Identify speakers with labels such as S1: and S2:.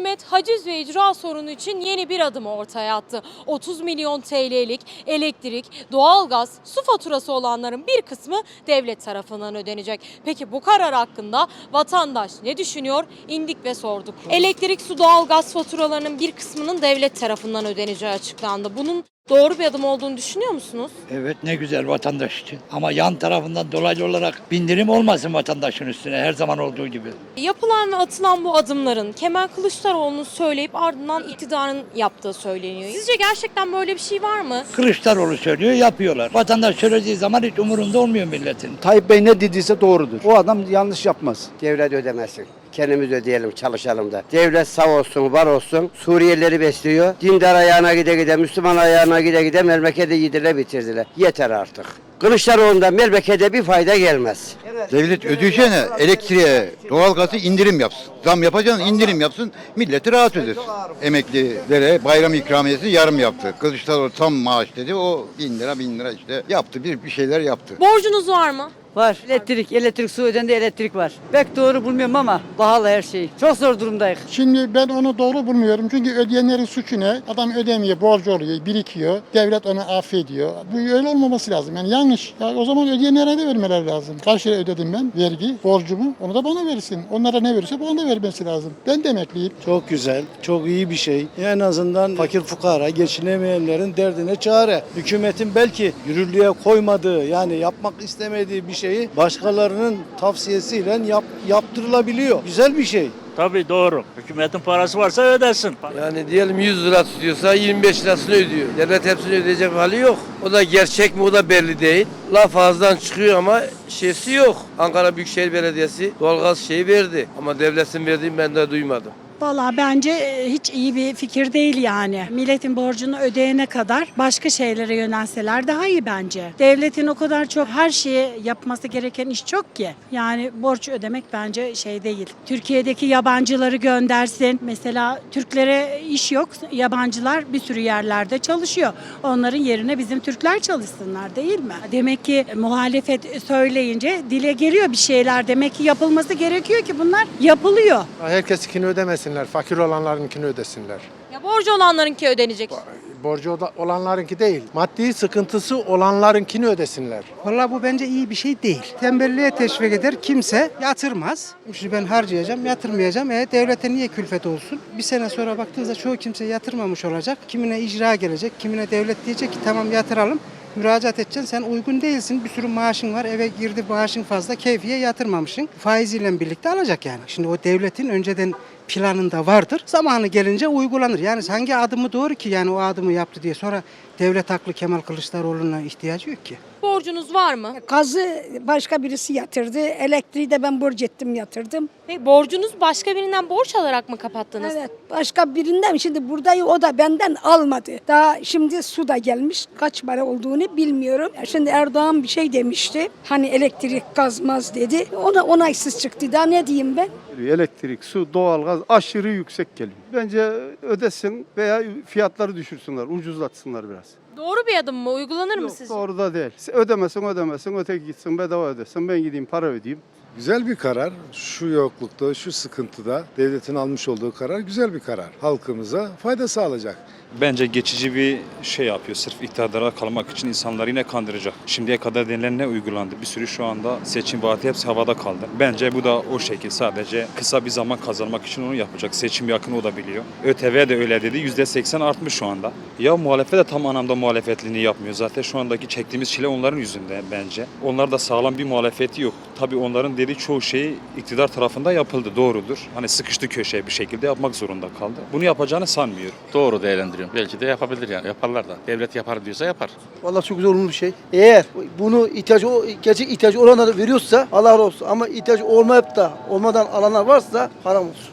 S1: Hükümet haciz ve icra sorunu için yeni bir adım ortaya attı. 30 milyon TL'lik elektrik, doğalgaz, su faturası olanların bir kısmı devlet tarafından ödenecek. Peki bu karar hakkında vatandaş ne düşünüyor? İndik ve sorduk. Elektrik, su, doğalgaz faturalarının bir kısmının devlet tarafından ödeneceği açıklandı. Bunun doğru bir adım olduğunu düşünüyor musunuz?
S2: Evet ne güzel vatandaş için. Ama yan tarafından dolaylı olarak bindirim olmasın vatandaşın üstüne her zaman olduğu gibi.
S1: Yapılan ve atılan bu adımların Kemal Kılıçdaroğlu'nun söyleyip ardından iktidarın yaptığı söyleniyor. Sizce gerçekten böyle bir şey var mı?
S2: Kılıçdaroğlu söylüyor yapıyorlar. Vatandaş söylediği zaman hiç umurunda olmuyor milletin.
S3: Tayyip Bey ne dediyse doğrudur. O adam yanlış yapmaz.
S4: Devlet ödemesin. Kendimiz ödeyelim, çalışalım da. Devlet sağ olsun, var olsun. Suriyelileri besliyor. Dindar ayağına gide gide, Müslüman ayağına gide gide memleketi yediler bitirdiler. Yeter artık. Kılıçdaroğlu'ndan memlekete bir fayda gelmez.
S5: Devlet ödeyeceğine elektriğe, doğalgazı indirim yapsın. Zam yapacağını indirim yapsın, milleti rahat ödesin. Emeklilere bayram ikramiyesi yarım yaptı. Kılıçdaroğlu tam maaş dedi, o bin lira bin lira işte yaptı, bir, bir şeyler yaptı.
S1: Borcunuz var mı?
S6: Var. Elektrik, elektrik su ödendi elektrik var. Pek doğru bulmuyorum ama pahalı her şey. Çok zor durumdayız.
S7: Şimdi ben onu doğru bulmuyorum. Çünkü ödeyenlerin suçu ne? Adam ödemiyor, borcu oluyor, birikiyor. Devlet onu affediyor. Bu öyle olmaması lazım. Yani yanlış. Ya o zaman ödeyenlere de vermeleri lazım. Kaç lira ödedim ben vergi, borcumu? Onu da bana versin. Onlara ne verirse bana da vermesi lazım. Ben de emekliyim.
S3: Çok güzel, çok iyi bir şey. En azından fakir fukara, geçinemeyenlerin derdine çare. Hükümetin belki yürürlüğe koymadığı yani yapmak istemediği bir şeyi başkalarının tavsiyesiyle yap, yaptırılabiliyor. Güzel bir şey.
S8: Tabii doğru. Hükümetin parası varsa ödesin.
S9: Yani diyelim 100 lira tutuyorsa 25 lirasını ödüyor. Devlet hepsini ödeyecek hali yok. O da gerçek mi o da belli değil. Laf ağızdan çıkıyor ama şeysi yok. Ankara Büyükşehir Belediyesi doğalgaz şeyi verdi. Ama devletin verdiğini ben de duymadım.
S10: Valla bence e, hiç iyi bir fikir değil yani. Milletin borcunu ödeyene kadar başka şeylere yönelseler daha iyi bence. Devletin o kadar çok her şeye yapması gereken iş çok ki. Yani borç ödemek bence şey değil. Türkiye'deki yabancıları göndersin. Mesela Türklere iş yok. Yabancılar bir sürü yerlerde çalışıyor. Onların yerine bizim Türkler çalışsınlar değil mi? Demek ki muhalefet söyleyince dile geliyor bir şeyler. Demek ki yapılması gerekiyor ki bunlar yapılıyor.
S11: Herkesinkini ödemesinler. Fakir olanlarınkini ödesinler.
S1: Ya borcu olanlarınki ödenecek.
S11: Borcu olanlarınki değil. Maddi sıkıntısı olanlarınkini ödesinler.
S12: Valla bu bence iyi bir şey değil. Tembelliğe teşvik eder kimse yatırmaz. Şimdi ben harcayacağım, yatırmayacağım. E devlete niye külfet olsun? Bir sene sonra baktığınızda çoğu kimse yatırmamış olacak. Kimine icra gelecek, kimine devlet diyecek ki tamam yatıralım. Müracaat edeceksin sen uygun değilsin. Bir sürü maaşın var eve girdi maaşın fazla keyfiye yatırmamışsın. Faiziyle birlikte alacak yani. Şimdi o devletin önceden planında vardır. Zamanı gelince uygulanır. Yani hangi adımı doğru ki yani o adımı yaptı diye sonra devlet haklı Kemal Kılıçdaroğlu'na ihtiyacı yok ki.
S1: Borcunuz var mı?
S10: Gazı başka birisi yatırdı. Elektriği de ben borç ettim yatırdım.
S1: Peki borcunuz başka birinden borç alarak mı kapattınız?
S10: Evet başka birinden şimdi burada o da benden almadı. Daha şimdi su da gelmiş. Kaç para olduğunu bilmiyorum. Şimdi Erdoğan bir şey demişti. Hani elektrik gazmaz dedi. Ona onaysız çıktı. Daha ne diyeyim ben?
S11: Elektrik, su, doğalgaz aşırı yüksek geliyor. Bence ödesin veya fiyatları düşürsünler, ucuzlatsınlar biraz.
S1: Doğru bir adım mı? Uygulanır mı sizce?
S11: Doğru da değil. Ödemesin ödemesin öteki gitsin bedava ödesin ben gideyim para ödeyeyim.
S3: Güzel bir karar. Şu yoklukta, şu sıkıntıda devletin almış olduğu karar güzel bir karar. Halkımıza fayda sağlayacak.
S13: Bence geçici bir şey yapıyor. Sırf iktidara kalmak için insanları yine kandıracak. Şimdiye kadar denilen ne uygulandı? Bir sürü şu anda seçim vaati hepsi havada kaldı. Bence bu da o şekil sadece kısa bir zaman kazanmak için onu yapacak. Seçim yakın o da biliyor. ÖTV de öyle dedi. %80 artmış şu anda. Ya muhalefet de tam anlamda muhalefetliğini yapmıyor. Zaten şu andaki çektiğimiz çile onların yüzünde bence. Onlar da sağlam bir muhalefeti yok. Tabii onların dediği çoğu şey iktidar tarafında yapıldı. Doğrudur. Hani sıkıştı köşeye bir şekilde yapmak zorunda kaldı. Bunu yapacağını sanmıyorum.
S8: Doğru değerlendiriyorum. Belki de yapabilir yani. Yaparlar da. Devlet yapar diyorsa yapar.
S12: Vallahi çok olumlu bir şey. Eğer bunu ihtiyacı gerçek ihtiyacı olanlara veriyorsa Allah razı olsun. Ama ihtiyacı olmayıp da olmadan alanlar varsa haram olsun.